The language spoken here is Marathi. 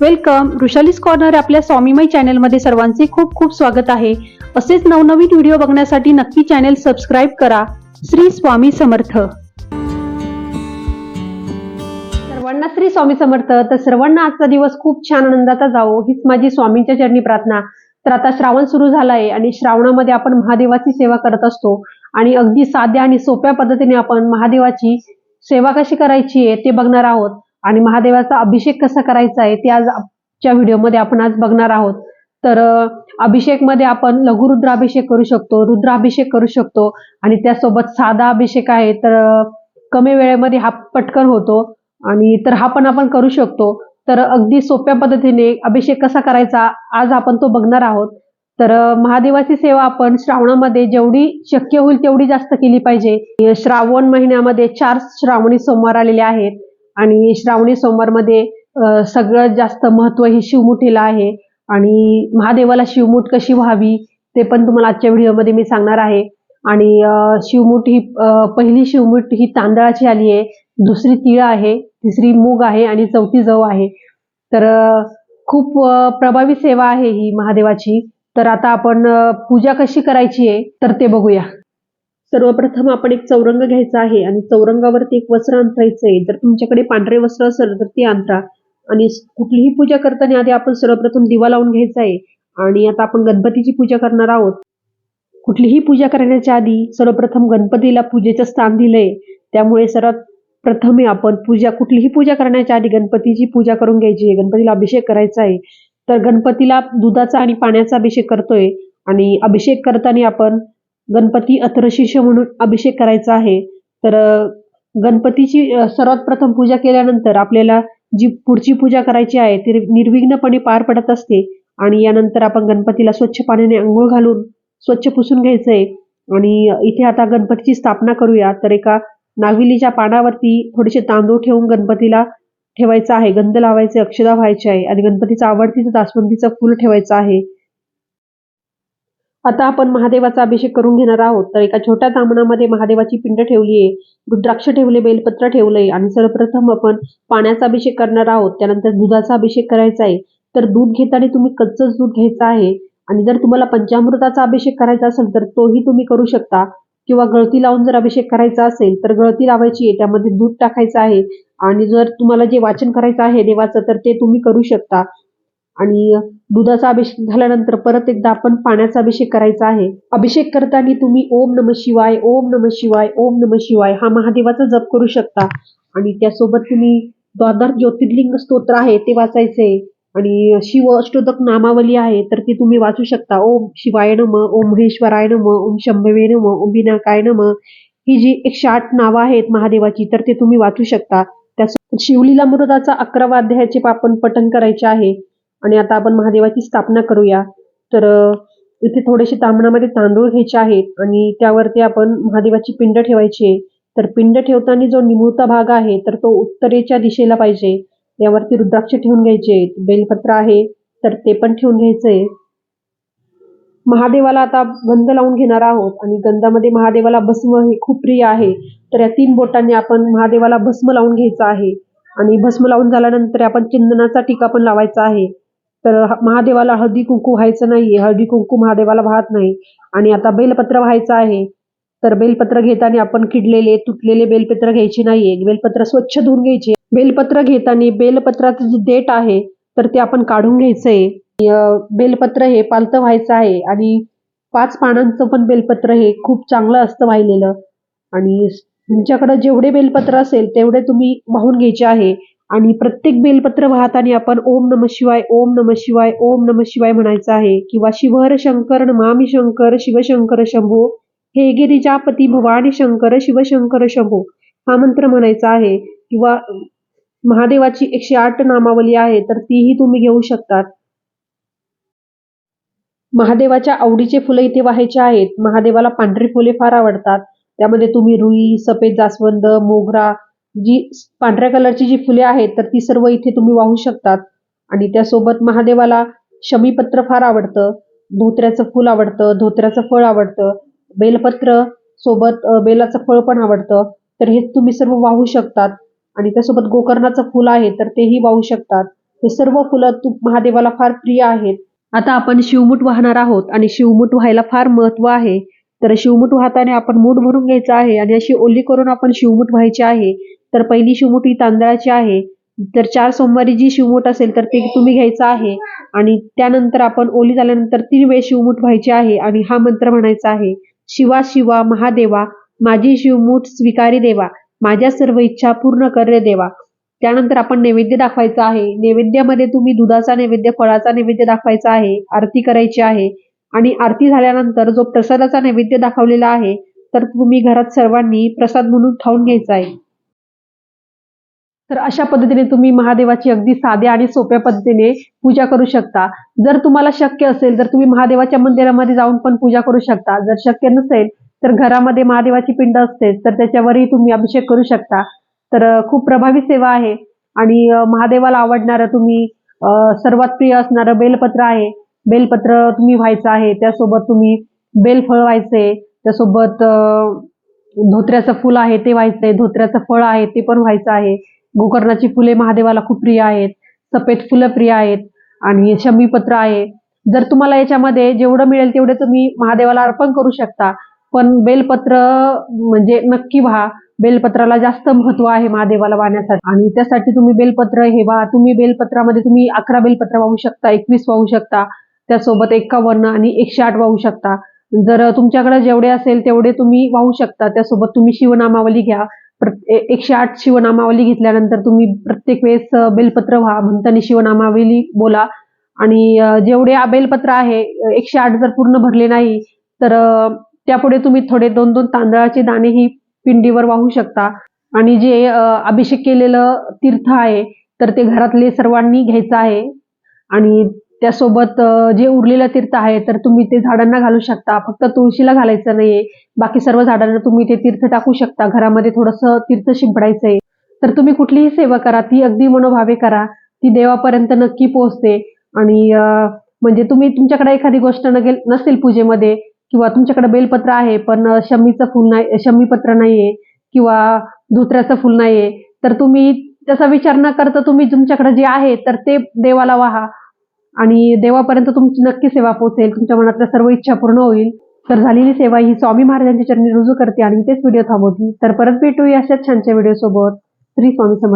वेलकम. ऋषालीस कॉर्नर आपल्या स्वामीमय चॅनलमध्ये सर्वांचे खूप खूप स्वागत आहे. असेच नवनवीन व्हिडिओ बघण्यासाठी नक्की चॅनेल सबस्क्राईब करा. श्री स्वामी समर्थ. सर्वांना श्री स्वामी समर्थ. तर सर्वांना आजचा दिवस खूप छान आनंदाचा जावो. हीच माझी स्वामींच्या चरणी प्रार्थना. तर आता श्रावण सुरू झाला आहे आणि श्रावणामध्ये आपण महादेवाची सेवा करत असतो. आणि अगदी साध्या आणि सोप्या पद्धतीने आपण महादेवाची सेवा कशी करायची आहे ते बघणार आहोत. आणि महादेवाचा अभिषेक कसा करायचा आहे ते आज आजच्या व्हिडिओमध्ये आपण आज बघणार आहोत. तर अभिषेकमध्ये आपण लघुरुद्राभिषेक करू शकतो रुद्राभिषेक करू शकतो आणि त्यासोबत साधा अभिषेक आहे. तर कमी वेळेमध्ये हा पटकन होतो आणि तर हा पण आपण करू शकतो. तर अगदी सोप्या पद्धतीने अभिषेक कसा करायचा आज आपण तो बघणार आहोत. तर महादेवाची सेवा आपण श्रावणामध्ये जेवढी शक्य होईल तेवढी जास्त केली पाहिजे. श्रावण महिन्यामध्ये चार श्रावणी सोमवार आलेले आहेत. आणि श्रावणी सोमवारमध्ये सगळ्यात जास्त महत्त्व हे शिवमुठीला आहे. आणि महादेवाला शिवमूठ कशी व्हावी ते पण तुम्हाला आजच्या व्हिडिओमध्ये मी सांगणार आहे. आणि शिवमूठ ही पहिली शिवमूठ ही तांदळाची आली आहे. दुसरी तीळ आहे तिसरी मूग आहे आणि चौथी जव आहे. तर खूप प्रभावी सेवा आहे ही महादेवाची. तर आता आपण पूजा कशी करायची आहे तर ते बघूया. सर्वप्रथम आपण एक चौरंग घ्यायचा आहे आणि चौरंगावरती एक वस्त्र अंतरायचं आहे जर तुमच्याकडे पांढरे वस्त्र असेल तर ते अंतरा आणि कुठलीही पूजा करताना आधी आपण सर्वप्रथम दिवा लावून घ्यायचा आहे आणि आता आपण गणपतीची पूजा करणार आहोत. कुठलीही पूजा करण्याच्या आधी सर्वप्रथम गणपतीला पूजेचं स्थान दिलंय. त्यामुळे सर्वात प्रथमे आपण पूजा कुठलीही पूजा करण्याच्या आधी गणपतीची पूजा करून घ्यायची. आहे गणपतीला अभिषेक करायचा आहे तर गणपतीला दुधाचा आणि पाण्याचा अभिषेक करतोय. आणि अभिषेक करताना आपण गणपती अथर्वशीर्ष म्हणून अभिषेक करायचा आहे. तर गणपतीची सर्वात प्रथम पूजा केल्यानंतर आपल्याला जी पुढची पूजा करायची आहे ती निर्विघ्नपणे पार पडत असते आणि यानंतर आपण गणपतीला स्वच्छ पाण्याने आंघोळ घालून स्वच्छ पुसून घ्यायचंय. आणि इथे आता गणपतीची स्थापना करूया. तर एका नाविलीच्या पानावरती थोडेसे तांदूळ ठेवून गणपतीला ठेवायचं आहे. गंध लावायचे अक्षदा व्हायचे आहे. आणि गणपतीचं आवडतीचं जास्वंदीचं फुल ठेवायचं आहे. आता आपण महादेवाचा अभिषेक करून घेणार आहोत. तर एका छोट्या तामणामध्ये महादेवाची पिंड ठेवली आहे रुद्राक्ष ठेवले बेलपत्र ठेवलंय आणि सर्वप्रथम आपण पाण्याचा अभिषेक करणार आहोत. त्यानंतर दुधाचा अभिषेक करायचा आहे. तर दूध घेताना तुम्ही कच्चंच दूध घ्यायचं आहे आणि जर तुम्हाला पंचामृताचा अभिषेक करायचा असेल तर तोही तुम्ही करू शकता. किंवा गळती लावून जर अभिषेक करायचा असेल तर गळती लावायची आहे त्यामध्ये दूध टाकायचं आहे आणि जर तुम्हाला जे वाचन करायचं आहे देवाचं तर ते तुम्ही करू शकता. आणि दुधाचा अभिषेक झाल्यानंतर परत एकदा आपण पाण्याचा अभिषेक करायचा आहे. अभिषेक करताना तुम्ही ओम नम शिवाय ओम नम शिवाय ओम नम शिवाय हा महादेवाचा जप करू शकता. आणि त्यासोबत तुम्ही द्वादर ज्योतिर्लिंग स्तोत्र आहे ते वाचायचे. आणि शिव अष्टोदक नामावली आहे तर ती तुम्ही वाचू शकता. ओम शिवाय नम ओम महेश्वराय नम ओम शंभवे नम ओम विनाकाय नम. ही जी एकशे आठ नावं आहेत महादेवाची तर ते तुम्ही वाचू शकता. त्या शिवलीला मृदाचा अकरावा अध्यायाचे आपण पठण करायचे आहे. आणि आता आपण महादेवाची स्थापना करूया. तर इथे थोडेसे तांबणामध्ये तांदूळ घ्यायचे आहेत आणि त्यावरती आपण महादेवाची पिंड ठेवायची आहे. तर पिंड ठेवताना जो निमुळता भाग आहे तर तो उत्तरेच्या दिशेला पाहिजे. यावरती रुद्राक्ष ठेवून घ्यायचे बेलपत्र आहे तर ते पण ठेवून घ्यायचंय महादेवाला आता गंध लावून घेणार आहोत आणि गंधामध्ये महादेवाला भस्म हे खूप प्रिय आहे. तर या तीन बोटांनी आपण महादेवाला भस्म लावून घ्यायचं आहे. आणि भस्म लावून झाल्यानंतर आपण चंदनाचा टीका पण लावायचा आहे. तर महादेवाला हळदी कुंकू व्हायचं नाहीये. हळदी कुंकू महादेवाला वाहत नाही. आणि आता बेलपत्र व्हायचं आहे. तर बेलपत्र घेताना आपण किडलेले तुटलेले बेलपत्र घ्यायचे नाहीये. बेलपत्र स्वच्छ धुवून घ्यायचे. बेलपत्र घेताना बेलपत्राचं जे देठ आहे तर ते आपण काढून घ्यायचंय. बेलपत्र हे पालतं व्हायचं आहे. आणि पाच पानांचं पण बेलपत्र हे खूप चांगलं असतं वाहिलेलं आणि तुमच्याकडे जेवढे बेलपत्र असेल तेवढे तुम्ही वाहून घ्यायचे आहे. आणि प्रत्येक बेलपत्र वाहताना आपण ओम नम शिवाय ओम नम शिवाय ओम नम शिवाय म्हणायचं आहे. किंवा शिवहर शंकर नमामि शंकर शिवशंकर शंभो हे गिरिजापती भवानी शंकर शिवशंकर शंभो हा मंत्र म्हणायचा आहे. किंवा महादेवाची एकशे आठ नामावली आहे तर तीही तुम्ही घेऊ शकतात. महादेवाच्या आवडीचे फुलं इथे व्हायचे आहेत. महादेवाला पांढरी फुले फार आवडतात. त्यामध्ये तुम्ही रुई सफेद जास्वंद मोगरा जी पांढऱ्या कलरची जी फुले आहेत तर ती सर्व इथे तुम्ही वाहू शकतात. आणि त्यासोबत महादेवाला शमीपत्र फार आवडतं धोत्र्याचं फुल आवडतं धोत्र्याचं फळ आवडतं बेलपत्र सोबत बेलाचं फळ पण आवडतं. तर हे तुम्ही सर्व वाहू शकतात. आणि त्यासोबत गोकर्णाचं फुल आहे तर तेही वाहू शकतात. हे सर्व फुलं तू महादेवाला फार प्रिय आहेत. आता आपण शिवमुठ वाहणार आहोत आणि शिवमुठ व्हायला फार महत्त्व आहे. तर शिवमुठ वाहताना आपण मूठ भरून घ्यायचं आहे आणि अशी ओली करून आपण शिवमुठ व्हायची आहे. तर पहिली शिवमूठ ही तांदळाची आहे. तर चार सोमवारी जी शिवमुठ असेल तर ते तुम्ही घ्यायचं आहे. आणि त्यानंतर आपण ओली झाल्यानंतर तीन वेळ शिवमुठ व्हायची आहे आणि हा मंत्र म्हणायचा आहे. शिवा शिवा महादेवा माझी शिवमुठ स्वीकारी देवा माझ्या सर्व इच्छा पूर्ण कर रे देवा. त्यानंतर आपण नैवेद्य दाखवायचा आहे. नैवेद्यामध्ये तुम्ही दुधाचा नैवेद्य फळाचा नैवेद्य दाखवायचा आहे आरती करायची आहे. आणि आरती झाल्यानंतर जो प्रसादाचा नैवेद्य दाखवलेला आहे तर तुम्ही घरात सर्वांनी प्रसाद म्हणून खाऊन घ्यायचा आहे. तर अशा पद्धतीने तुम्ही महादेवाची अगदी साध्या आणि सोप्या पद्धतीने पूजा करू शकता. जर तुम्हाला शक्य असेल तर तुम्ही महादेवाच्या मंदिरामध्ये जाऊन पण पूजा करू शकता. जर शक्य नसेल तर घरामध्ये महादेवाची पिंड असते तर त्याच्यावरही तुम्ही अभिषेक करू शकता. तर खूप प्रभावी सेवा आहे. आणि महादेवाला आवडणारं तुम्ही सर्वात प्रिय असणारं बेलपत्र आहे. बेलपत्र तुम्ही व्हायचं आहे त्यासोबत तुम्ही बेलफळ व्हायचे त्यासोबत धोत्र्याचं फुल आहे ते व्हायचंय धोत्र्याचं फळ आहे ते पण व्हायचं आहे. गोकर्णाची फुले महादेवाला खूप प्रिय आहेत सफेद फुलं प्रिय आहेत आणि शमीपत्र आहे. जर तुम्हाला याच्यामध्ये जेवढं मिळेल तेवढे तुम्ही महादेवाला अर्पण करू शकता. पण बेलपत्र म्हणजे नक्की व्हा. बेलपत्राला जास्त महत्त्व आहे महादेवाला वाहण्यासाठी. आणि त्यासाठी तुम्ही बेलपत्र हे व्हा. तुम्ही बेलपत्रामध्ये तुम्ही अकरा बेलपत्र वाहू शकता एकवीस वाहू शकता. त्यासोबत एक्कावन्न आणि एकशे आठ वाहू शकता. जर तुमच्याकडे जेवढे असेल तेवढे तुम्ही वाहू शकता. त्यासोबत तुम्ही शिवनामावली घ्या. एकशे आठ शिवनामावली घेतल्यानंतर तुम्ही प्रत्येक वेळेस बेलपत्र व्हा. म्हणताना शिवनामावली बोला. आणि जेवढे बेलपत्र आहे एकशे आठ जर पूर्ण भरले नाही तर त्यापुढे तुम्ही थोडे दोन दोन तांदळाचे दाणे ही पिंडीवर वाहू शकता. आणि जे अभिषेक केलेलं तीर्थ आहे तर ते घरातले सर्वांनी घ्यायचं आहे. आणि त्यासोबत जे उरलेलं तीर्थ आहे तर तुम्ही ते झाडांना घालू शकता. फक्त तुळशीला घालायचं नाहीये. बाकी सर्व झाडांना तुम्ही ते तीर्थ टाकू शकता. घरामध्ये थोडंसं तीर्थ शिंपडायचंय. तर तुम्ही कुठलीही सेवा करा. ती अगदी मनोभावे करा. ती देवापर्यंत नक्की पोहोचते. आणि म्हणजे तुम्ही तुमच्याकडे एखादी गोष्ट नगेल नसेल पूजेमध्ये किंवा तुमच्याकडे बेलपत्र आहे पण शमीचं फुल नाही शमीपत्र नाहीये किंवा धोत्र्याचं फुल नाहीये तर तुम्ही त्याचा विचार न करता तुम्ही तुमच्याकडे जे आहे तर ते देवाला वाहा. आणि देवापर्यंत तुमची नक्की सेवा पोहोचेल तुमच्या मनातल्या सर्व इच्छा पूर्ण होईल. तर झालेली सेवा ही स्वामी महाराजांच्या चरणी रुजू करते आणि इथेच व्हिडिओ थांबवते. तर परत भेटूया अशाच छानच्या व्हिडिओ सोबत. श्री स्वामी समर्थ.